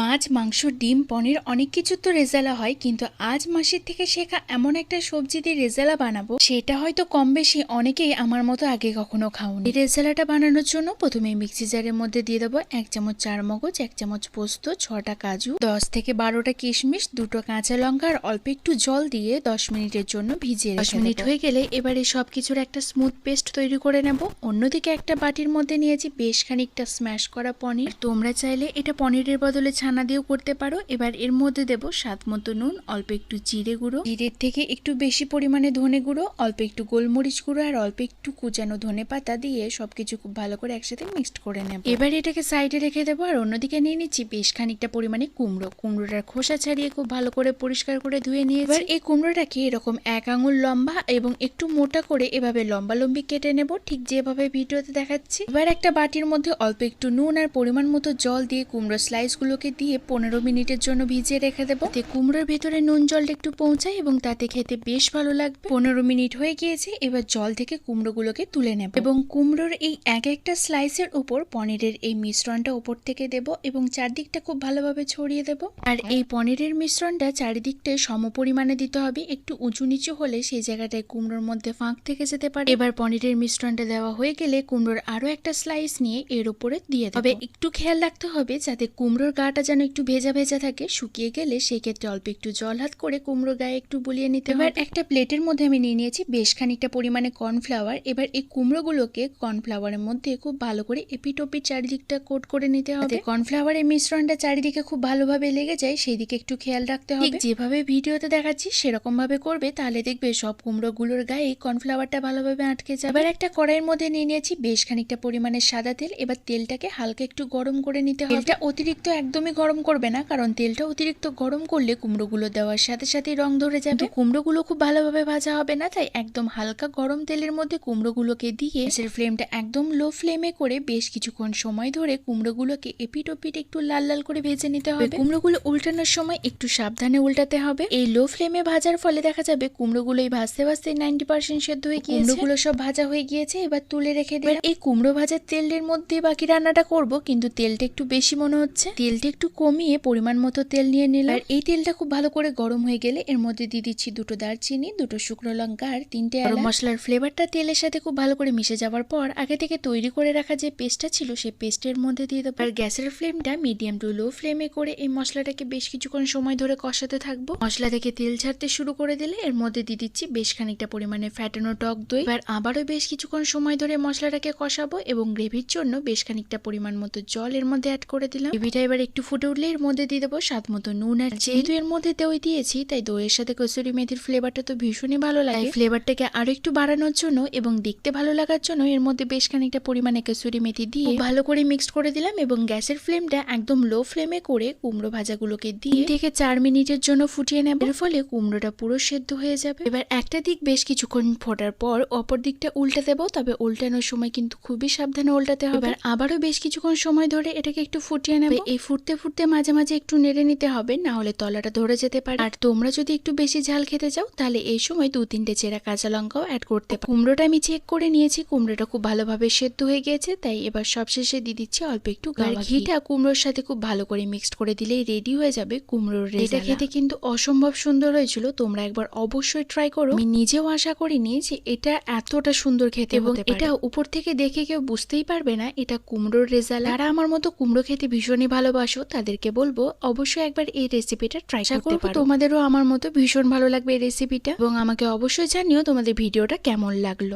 মাছ মাংস ডিম পনির অনেক কিছু তো রেজালা হয় কিন্তু আজ মাসের থেকে শেখা এমন একটা সবজি দিয়ে রেজালা বানাবো সেটা হয়তো কম বেশি অনেকেই আমার মতো আগে কখনো খাওনি। এই রেজালাটা বানানোর জন্য প্রথমে মিক্সি জারের মধ্যে দিয়ে দেবো এক চামচ চার মগজ এক চামচ পোস্ত ছটা কাজু দশ থেকে বারোটা কিশমিশ দুটো কাঁচা লঙ্কা আর অল্প একটু জল দিয়ে দশ মিনিটের জন্য ভিজিয়ে দশ মিনিট হয়ে গেলে এবারে সবকিছুর একটা স্মুথ পেস্ট তৈরি করে নেব। অন্যদিকে একটা বাটির মধ্যে নিয়েছি বেশ খানিকটা স্ম্যাশ করা পনির। তোমরা চাইলে এটা পনিরের বদলে ছানা দিয়েও করতে পারো। এবার এর মধ্যে দেব স্বাদ মতো নুন, অল্প একটু জিরে গুঁড়ো। জিরের থেকে একটু বেশি পরিমাণে ধনে গুঁড়ো, অল্প একটু গোলমরিচ গুঁড়ো আর অল্প একটু কুচানো ধনে পাতা দিয়ে সবকিছু খুব ভালো করে একসাথে মিক্সড করে নেব। এবার এটাকে সাইডে রেখে দেবো আর অন্যদিকে নিয়ে নিচ্ছি বেশ খানিকটা পরিমাণে কুমড়ো। কুমড়োটার খোসা ছাড়িয়ে খুব ভালো করে পরিষ্কার করে ধুয়ে নিয়ে এবার এই কুমড়োটাকে এরকম এক আঙুল লম্বা এবং একটু মোটা করে এভাবে লম্বা লম্বি কেটে নেব, ঠিক যেভাবে ভিডিওতে দেখাচ্ছি। এবার একটা বাটির মধ্যে অল্প একটু নুন আর পরিমাণ মতো জল দিয়ে কুমড়ো স্লাইস গুলোকে দিয়ে পনেরো মিনিটের জন্য ভিজিয়ে রেখে দেবো। তাতে কুমড়োর ভেতরে নুন জলটা একটু পৌঁছায় এবং তাতে খেতে বেশ ভালো লাগবে। পনেরো মিনিট হয়ে গিয়েছে, এবার জল থেকে কুমড়োগুলোকে তুলে নেব এবং কুমড়োর এই এক একটা স্লাইসের উপর পনিরের এই মিশ্রণটা উপর থেকে দেব এবং চারদিকটা খুব ভালোভাবে ছড়িয়ে দেব। আর এই পনিরের মিশ্রণটা চারিদিকটায় সম পরিমাণে দিতে হবে। একটু উঁচু নিচু হলে সেই জায়গাটায় কুমড়োর মধ্যে ফাঁক থেকে যেতে পারে। এবার পনিরের মিশ্রণটা দেওয়া হয়ে গেলে কুমড়োর আরও একটা স্লাইস নিয়ে এর উপরে দিয়ে দেব। একটু খেয়াল রাখতে হবে যাতে কুমড়োর গাটা যেন একটু ভেজা ভেজা থাকে শুকিয়ে গেলে সেই ক্ষেত্রে অল্প একটু জল হাত করে কুমড়ো গায়ে একটু বুলিয়ে নিতে হবে। এবার একটা প্লেটের মধ্যে আমি নিয়ে নিয়েছি বেশ খানিকটা পরিমাণে কর্নফ্লাওয়ার। এবার এই কুমড়োগুলোকে কর্নফ্লাওয়ারের মধ্যে খুব ভালো করে এপিটোপিট চারিদিকটা কোট করে নিতে হবে। কর্নফ্লাওয়ারের মিশ্রণটা চারিদিকে খুব ভালোভাবে লেগে যায় সেই দিকে একটু খেয়াল রাখতে হবে। যেভাবে ভিডিওতে দেখাচ্ছি সেরকম ভাবে করবে তাহলে দেখবে সব কুমড়োগুলোর গায়ে কর্নফ্লাওয়ারটা ভালোভাবে আটকে যাবে। এবার একটা কড়াইয়ের মধ্যে নিয়ে নিয়েছি বেশ খানিকটা পরিমাণে সাদা তেল। এবার তেলটাকে হালকা একটু গরম করে নিতে হবে। এটা অতিরিক্ত একদমই গরম করবে না কারণ তেলটা অতিরিক্ত গরম করলে কুমড়োগুলো দেওয়ার সাথে সাথে রং ধরে যাবে। কুমড়োগুলো খুব ভালোভাবে ভাজা হবে না তাই একদম হালকা গরম তেলের মধ্যে কুমড়োগুলোকে দিয়ে গ্যাসের ফ্লেমটা একদম লো ফ্লেমে করে বেশ কিছুক্ষণ সময় ধরে কুমড়োগুলোকে এপিট ওপিট একটু লাল লাল করে ভেজে নিতে হবে। কুমড়োগুলো উল্টানোর সময় একটু সাবধানে উল্টাতে হবে। এই লো ফ্লেমে ভাজার ফলে দেখা যাবে কুমড়োগুলোই ভাজতে ভাজতে নাইনটি পার্সেন্ট সেদ্ধ হয়ে গিয়েছে। কুমড়োগুলো সব ভাজা হয়ে গিয়েছে এবার তুলে রেখে দিই এই কুমড়ো ভাজার তেলের মধ্যে বাকি রান্নাটা করব কিন্তু তেলটা একটু বেশি মনে হচ্ছে। তেলটা একটু কমিয়ে পরিমাণ মতো তেল নিয়ে নিলাম। আর এই তেলটা খুব ভালো করে গরম হয়ে গেলে এর মধ্যে দিয়ে দিচ্ছি দুটো দারচিনি দুটো শুকনো লঙ্কা আর তিনটে গরম মশলার ফ্লেভারটা তেলের সাথে খুব ভালো করে মিশে যাওয়ার পর আগে থেকে তৈরি করে রাখা যে পেস্টটা ছিল সেই পেস্টের মধ্যে দিয়ে দেবো। আর গ্যাসের ফ্লেমটা মিডিয়াম টু লো ফ্লেমে করে এই মশলাটাকে বেশ কিছুক্ষণ সময় ধরে কষাতে থাকব। মশলা থেকে তেল ছাড়তে শুরু করে দিলে এর মধ্যে দিয়ে দিচ্ছি বেশ খানিকটা পরিমাণে ফ্যাটানো টক দই। এবার আবারও বেশ কিছুক্ষণ সময় ধরে মশলাটাকে কষাবো এবং গ্রেভির জন্য বেশ খানিকটা পরিমাণ মতো জল এর মধ্যে অ্যাড করে দিলাম। গ্রেভিটা এবার একটু ফুটে উঠলে এর মধ্যে দিয়ে দেবো স্বাদ মতো নুন আর যেহেতু এর মধ্যে দই দিয়েছি তাই দইয়ের সাথে কসুরি মেথির ফ্লেভারটা তো ভীষণই ভালো লাগে। ফ্লেভারটাকে আরও একটু বাড়ানোর জন্য এবং দেখতে ভালো লাগার জন্য এর মধ্যে বেশ খানিকটা পরিমাণে কসুরি মেথি দিয়ে ভালো করে মিক্সড করে দিলাম এবং গ্যাসের ফ্লেমটা একদম লো ফ্লেমে করে কুমড়ো ভাজাগুলোকে দিয়ে থেকে চার মিনিটের জন্য ফুটিয়ে নেব। এর ফলে কুমড়োটা পুরো সেদ্ধ হয়ে যাবে। এবার একটা দিক বেশ কিছুক্ষণ ফোটার পর অপর দিকটা উল্টে দেবো তবে উল্টানোর সময় কিন্তু খুবই সাবধানে উল্টাতে হবে। এবার আবারও বেশ কিছুক্ষণ সময় ধরে এটাকে একটু ফুটিয়ে নেবে। এই ফুটতে ফুটতে মাঝে মাঝে একটু নেড়ে নিতে হবে না হলে তলাটা ধরে যেতে পারে। আর তোমরা যদি একটু বেশি ঝাল খেতে চাও তাহলে এই সময় দু তিনটে চেরা কাঁচা লঙ্কাও অ্যাড করতে পারো। কুমড়োটা আমি চেক করে নিয়েছি কুমড়োটা খুব ভালোভাবে সেদ্ধ হয়ে গিয়েছে তাই এবার সবশেষে দিয়ে দিচ্ছি অল্প একটু গাওয়া ঘিটা কুমড়োর সাথে খুব ভালো করে মিক্সড করে দিলেই রেডি হয়ে যাবে কুমড়োর এটা খেতে কিন্তু অসম্ভব সুন্দর হয়েছিল তোমরা একবার অবশ্যই ট্রাই করো। আমি নিজেও আশা করিনি যে এটা এতটা সুন্দর খেতে এবং এটা উপর থেকে দেখে কেউ বুঝতেই পারবে না এটা কুমড়োর রেজাল্ট যারা আমার মতো কুমড়ো খেতে ভীষণই ভালোবাসো তাদেরকে বলব অবশ্যই একবার এই রেসিপিটা ট্রাই করতে পারো। তোমাদেরও আমার মতো ভীষণ ভালো লাগবে এই রেসিপিটা এবং আমাকে অবশ্যই জানিও তোমাদের ভিডিওটা কেমন লাগল।